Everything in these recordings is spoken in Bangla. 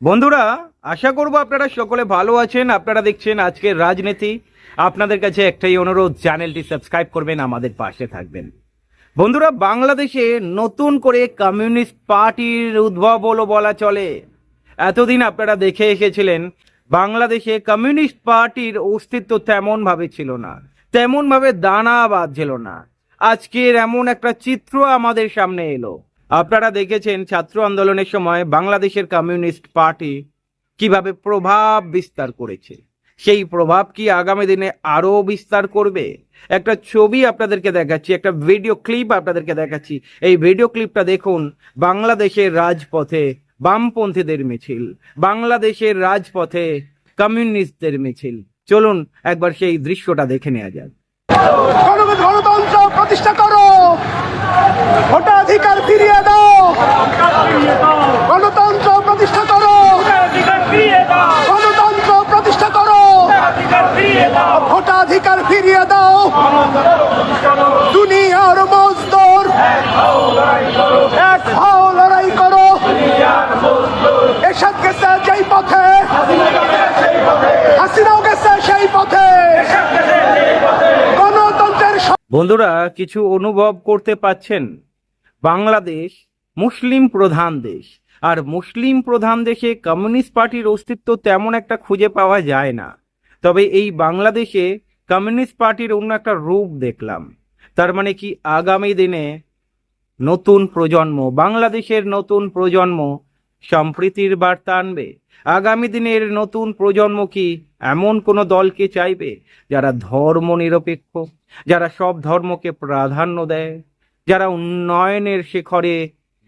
বন্ধুরা, আশা করব আপনারা সকলে ভালো আছেন, আপনারা দেখছেন আজকের রাজনীতি। আপনাদের কাছে একটাই অনুরোধ, চ্যানেলটি সাবস্ক্রাইব করবেন, আমাদের পাশে থাকবেন। বন্ধুরা, বাংলাদেশে নতুন করে কমিউনিস্ট পার্টির উদ্ভব হলো বলা চলে। এতদিন আপনারা দেখে এসেছিলেন, বাংলাদেশে কমিউনিস্ট পার্টির অস্তিত্ব তেমনভাবে ছিল না, তেমনভাবে দানা বাঁধছিল না। আজকের এমন একটা চিত্র আমাদের সামনে এলো। আপনারা দেখেছেন ছাত্র আন্দোলনের সময় বাংলাদেশের কমিউনিস্ট পার্টি কীভাবে প্রভাব বিস্তার করেছে। সেই প্রভাব কি আগামী দিনে আরও বিস্তার করবে? একটা ছবি আপনাদেরকে দেখাচ্ছি, একটা ভিডিও ক্লিপ আপনাদেরকে দেখাচ্ছি। এই ভিডিও ক্লিপটা দেখুন, বাংলাদেশের রাজপথে বামপন্থীদের মিছিল, বাংলাদেশের রাজপথে কমিউনিস্টদের মিছিল। চলুন একবার সেই দৃশ্যটা দেখে নেওয়া যাক। গণতন্ত্র প্রতিষ্ঠা করো। ভোটাধিকার ফিরিয়ে দাও। গণতন্ত্র প্রতিষ্ঠা করো। গণতন্ত্র প্রতিষ্ঠা করো। ভোটাধিকার ফিরিয়ে দাও। দুনিয়ার মজদুর বন্ধুরা, কিছু অনুভব করতে পাচ্ছেন। বাংলাদেশ মুসলিম প্রধান দেশ। আর মুসলিম প্রধান দেশে কমিউনিস্ট পার্টির অস্তিত্ব তেমন একটা খুঁজে পাওয়া যায় না। তবে এই বাংলাদেশে কমিউনিস্ট পার্টির অন্য একটা রূপ দেখলাম। তার মানে কি, আগামী দিনে নতুন প্রজন্ম, বাংলাদেশের নতুন প্রজন্ম সম্প্রীতির বার্তা আনবে। আগামী দিনের নতুন প্রজন্ম কি এমন কোনো দলকে চাইবে যারা ধর্ম নিরপেক্ষ, যারা সব ধর্মকে প্রাধান্য দেয়, যারা উন্নয়নের শিখরে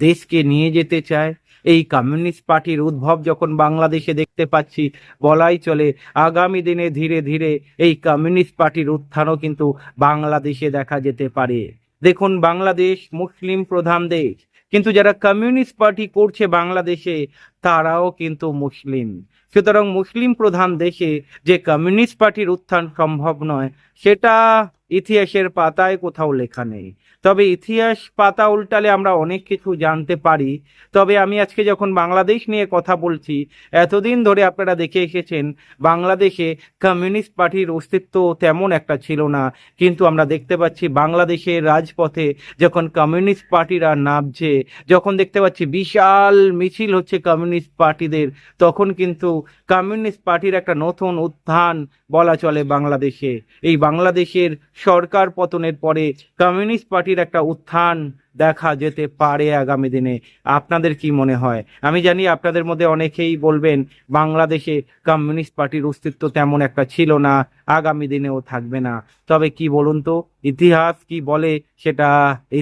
দেশকে নিয়ে যেতে চায়? এই কমিউনিস্ট পার্টির উদ্ভব যখন বাংলাদেশে দেখতে পাচ্ছি, বলাই চলে, আগামী দিনে ধীরে ধীরে এই কমিউনিস্ট পার্টির উত্থানও কিন্তু বাংলাদেশে দেখা যেতে পারে। দেখুন বাংলাদেশ মুসলিম প্রধান দেশ। কিন্তু যারা কমিউনিস্ট পার্টি করছে বাংলাদেশে, তারাও কিন্তু মুসলিম। সুতরাং মুসলিম প্রধান দেশে যে কমিউনিস্ট পার্টির উত্থান সম্ভব নয়, সেটা ইতিহাসের পাতায় কোথাও লেখা নেই। তবে ইতিহাস পাতা উল্টালে আমরা অনেক কিছু জানতে পারি। তবে আমি আজকে যখন বাংলাদেশ নিয়ে কথা বলছি, এতদিন ধরে আপনারা দেখে এসেছেন, বাংলাদেশে কমিউনিস্ট পার্টির অস্তিত্ব তেমন একটা ছিল না। কিন্তু আমরা দেখতে পাচ্ছি বাংলাদেশের রাজপথে যখন কমিউনিস্ট পার্টিরা নামছে, যখন দেখতে পাচ্ছি বিশাল মিছিল হচ্ছে কমিউনিস্ট পার্টিদের, তখন কিন্তু কমিউনিস্ট পার্টির একটা নতুন উত্থান বলা চলে বাংলাদেশে। এই বাংলাদেশের সরকার পতনের পরে কমিউনিস্ট পার্টির একটা উত্থান দেখা যেতে পারে আগামী দিনে। আপনাদের কি মনে হয়? আমি জানি আপনাদের মধ্যে অনেকেই বলবেন, বাংলাদেশে কমিউনিস্ট পার্টির অস্তিত্ব তেমন একটা ছিল না, আগামী দিনেও থাকবে না। তবে কি বলুন তো, ইতিহাস কি বলে সেটা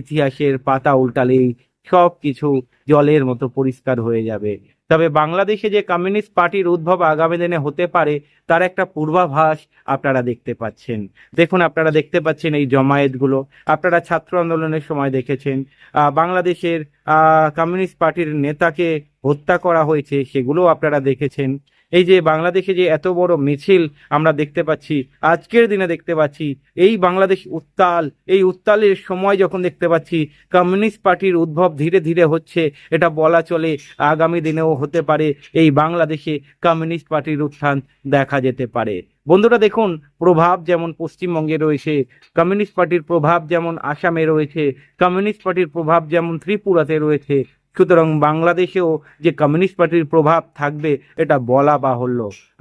ইতিহাসের পাতা উল্টালেই সব কিছু জলের মতো পরিষ্কার হয়ে যাবে। তবে বাংলাদেশে যে কমিউনিস্ট পার্টির উদ্ভব আগামী দিনে হতে পারে, তার একটা পূর্বাভাস আপনারা দেখতে পাচ্ছেন। দেখুন, আপনারা দেখতে পাচ্ছেন এই জমায়েতগুলো। আপনারা ছাত্র আন্দোলনের সময় দেখেছেন বাংলাদেশের কমিউনিস্ট পার্টির নেতাকে হত্যা করা হয়েছে সেগুলো আপনারা দেখেছেন। এই যে বাংলাদেশে যে এত বড় মিছিল আমরা দেখতে পাচ্ছি, আজকের দিনে দেখতে পাচ্ছি, এই বাংলাদেশ উত্তাল, এই উত্তালের সময় যখন দেখতে পাচ্ছি, কমিউনিস্ট পার্টির উদ্ভব ধীরে ধীরে হচ্ছে, এটা বলা চলে, আগামী দিনেও হতে পারে, এই বাংলাদেশে কমিউনিস্ট পার্টির উত্থান দেখা যেতে পারে। বন্ধুরা দেখুন, প্রভাব যেমন পশ্চিমবঙ্গে রয়েছে, কমিউনিস্ট পার্টির প্রভাব যেমন আসামে রয়েছে, কমিউনিস্ট পার্টির প্রভাব যেমন ত্রিপুরাতে রয়েছে সুতরাং বাংলাদেশেও যে কমিউনিস্ট পার্টির প্রভাব থাকবে, এটা বলা বাহুল্য।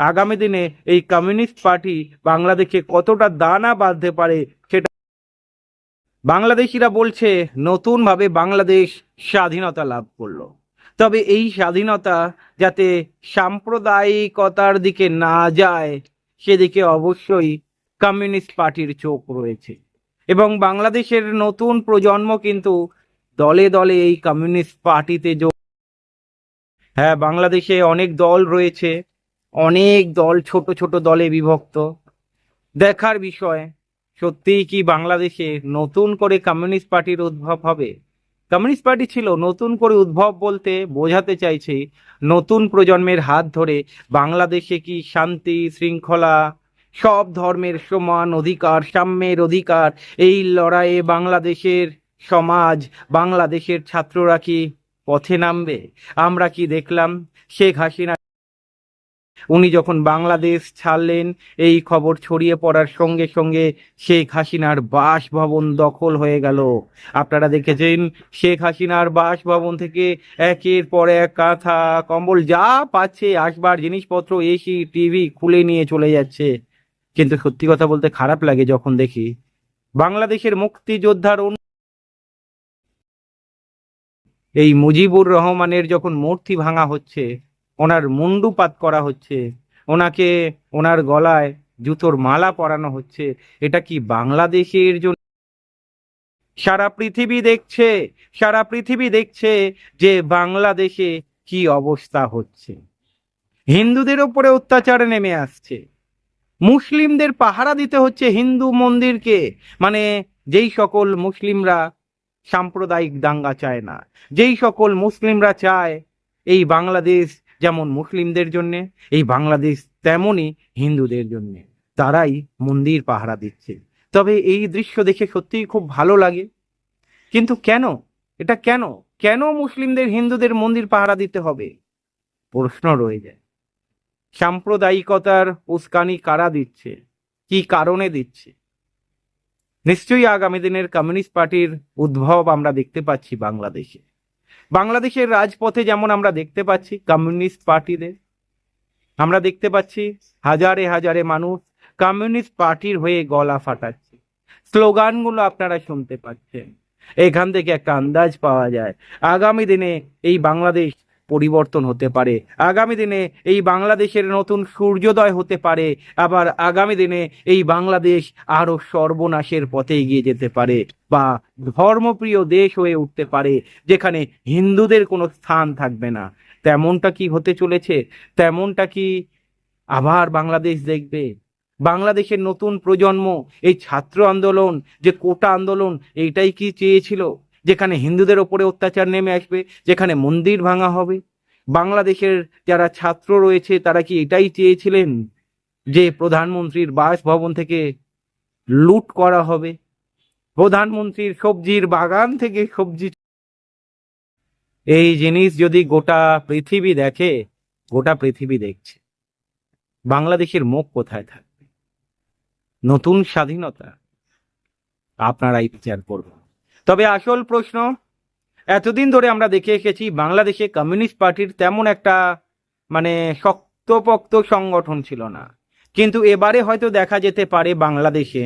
আগামী দিনে এই কমিউনিস্ট পার্টি বাংলাদেশে কতটা দানা বাঁধতে পারে সেটা বাংলাদেশিরা বলছে, নতুনভাবে বাংলাদেশ স্বাধীনতা লাভ করল। তবে এই স্বাধীনতা যাতে সাম্প্রদায়িকতার দিকে না যায়, সেদিকে অবশ্যই কমিউনিস্ট পার্টির চোখ রয়েছে। এবং বাংলাদেশের নতুন প্রজন্ম কিন্তু দলে দলে এই কমিউনিস্ট পার্টিতে যোগ হ্যাঁ বাংলাদেশে অনেক দল রয়েছে। অনেক দল, ছোট ছোট দলে বিভক্ত। দেখার বিষয়, সত্যিই কি বাংলাদেশে নতুন করে কমিউনিস্ট পার্টির উদ্ভব হবে? কমিউনিস্ট পার্টি ছিল নতুন করে উদ্ভব বলতে বোঝাতে চাইছে, নতুন প্রজন্মের হাত ধরে বাংলাদেশে কি শান্তি, শৃঙ্খলা, সব ধর্মের সমান অধিকার, সাম্যের অধিকার, এই লড়াইয়ে বাংলাদেশের সমাজ, বাংলাদেশের ছাত্ররা কি পথে নামবে? আমরা কি দেখলাম? শেখ হাসিনা উনি যখন বাংলাদেশ ছাড়লেন, এই খবর ছড়িয়ে পড়ার সঙ্গে সঙ্গে শেখ হাসিনার বাসভবন দখল হয়ে গেল। আপনারা দেখেছেন, শেখ হাসিনার বাসভবন থেকে একের পর এক কাঁথা কম্বল যা পাচ্ছে, আসবার জিনিসপত্র এসি, টিভি খুলে নিয়ে চলে যাচ্ছে। কিন্তু সত্যি কথা বলতে খারাপ লাগে যখন দেখি, বাংলাদেশের মুক্তিযোদ্ধার এই মুজিবুর রহমানের যখন মূর্তি ভাঙা হচ্ছে, ওনার মুন্ডুপাত করা হচ্ছে, ওনাকে ওনার গলায় জুতোর মালা পরানো হচ্ছে, এটা কি বাংলাদেশের জন্য? সারা পৃথিবী দেখছে, সারা পৃথিবী দেখছে যে বাংলাদেশে কি অবস্থা হচ্ছে। হিন্দুদের ওপরে অত্যাচার নেমে আসছে। মুসলিমদের পাহারা দিতে হচ্ছে হিন্দু মন্দিরকে। মানে যেই সকল মুসলিমরা সাম্প্রদায়িক দাঙ্গা চায় না। যেই সকল মুসলিমরা চায়, এই বাংলাদেশ যেমন মুসলিমদের জন্য, এই বাংলাদেশ তেমনই হিন্দুদের জন্য। তারাই মন্দির পাহারা দিচ্ছে। তবে এই দৃশ্য দেখে সত্যিই খুব ভালো লাগে। কিন্তু কেন? এটা কেন? কেন মুসলিমদের হিন্দুদের মন্দির পাহারা দিতে হবে? প্রশ্ন রয়ে যায়। সাম্প্রদায়িকতার উস্কানি কারা দিচ্ছে? কি কারণে দিচ্ছে? নিশ্চয়ই আগামী দিনের কমিউনিস্ট পার্টির উদ্ভব আমরা দেখতে পাচ্ছি বাংলাদেশে। বাংলাদেশের রাজপথে যেমন আমরা দেখতে পাচ্ছি কমিউনিস্ট পার্টিদের, আমরা দেখতে পাচ্ছি হাজারে হাজারে মানুষ কমিউনিস্ট পার্টির হয়ে গলা ফাটাচ্ছে। স্লোগানগুলো আপনারা শুনতে পাচ্ছেন। এখান থেকে একটা আন্দাজ পাওয়া যায়। আগামী দিনে এই বাংলাদেশ পরিবর্তন হতে পারে। আগামী দিনে এই বাংলাদেশের নতুন সূর্যোদয় হতে পারে। আবার আগামী দিনে এই বাংলাদেশ আরও সর্বনাশের পথে এগিয়ে যেতে পারে বা ধর্মপ্রিয় দেশ হয়ে উঠতে পারে, যেখানে হিন্দুদের কোনো স্থান থাকবে না। তেমনটা কি হতে চলেছে? তেমনটা কি আবার বাংলাদেশ দেখবে? বাংলাদেশের নতুন প্রজন্ম, এই ছাত্র আন্দোলন, যে কোটা আন্দোলন, এইটাই কি চেয়েছিল? যেখানে হিন্দুদের ওপরে অত্যাচার নেমে আসবে, যেখানে মন্দির ভাঙা হবে। বাংলাদেশের যারা ছাত্র রয়েছে, তারা কি এটাই চেয়েছিলেন যে প্রধানমন্ত্রীর বাসভবন থেকে লুট করা হবে? প্রধানমন্ত্রীর সবজির বাগান থেকে সবজি এই জিনিস যদি গোটা পৃথিবী দেখে, গোটা পৃথিবী দেখছে, বাংলাদেশের মুখ কোথায় থাকবে? নতুন স্বাধীনতা আপনারাই বিচার করবেন। তবে আসল প্রশ্ন, এতদিন ধরে আমরা দেখে এসেছি বাংলাদেশে কমিউনিস্ট পার্টির তেমন একটা মানে শক্তপোক্ত সংগঠন ছিল না। কিন্তু এবারে হয়তো দেখা যেতে পারে বাংলাদেশে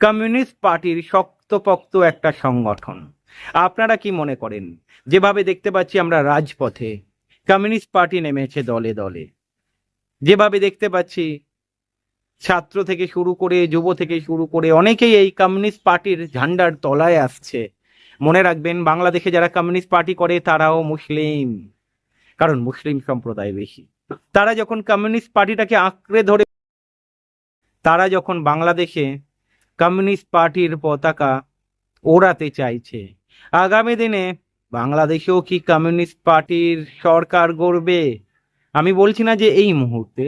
কমিউনিস্ট পার্টির শক্তপোক্ত একটা সংগঠন। আপনারা কি মনে করেন? যেভাবে দেখতে পাচ্ছি আমরা রাজপথে কমিউনিস্ট পার্টি নেমেছে দলে দলে। যেভাবে দেখতে পাচ্ছি ছাত্র থেকে শুরু করে, যুব থেকে শুরু করে অনেকেই এই কমিউনিস্ট পার্টির ঝান্ডার তলায় আসছে। মনে রাখবেন, বাংলাদেশে যারা কমিউনিস্ট পার্টি করে তারাও মুসলিম। কারণ মুসলিম সম্প্রদায় বেশি। তারা যখন কমিউনিস্ট পার্টিটাকে আঁকড়ে ধরে, তারা যখন বাংলাদেশে কমিউনিস্ট পার্টির পতাকা ওড়াতে চাইছে, আগামী দিনে বাংলাদেশেও কি কমিউনিস্ট পার্টির সরকার গড়বে? আমি বলছি না যে এই মুহূর্তে,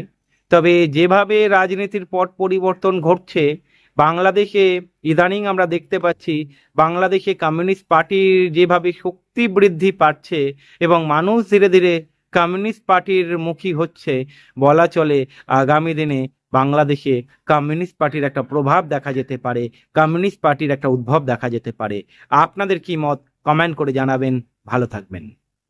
তবে যেভাবে রাজনীতির পট পরিবর্তন ঘটছে বাংলাদেশে ইদানিং আমরা দেখতে পাচ্ছি বাংলাদেশে কমিউনিস্ট পার্টির যেভাবে শক্তি বৃদ্ধি পাচ্ছে এবং মানুষ ধীরে ধীরে কমিউনিস্ট পার্টির মুখী হচ্ছে, বলা চলে আগামী দিনে বাংলাদেশে কমিউনিস্ট পার্টির একটা প্রভাব দেখা যেতে পারে, কমিউনিস্ট পার্টির একটা উদ্ভব দেখা যেতে পারে। আপনাদের কি মত? কমেন্ট করে জানাবেন। ভালো থাকবেন।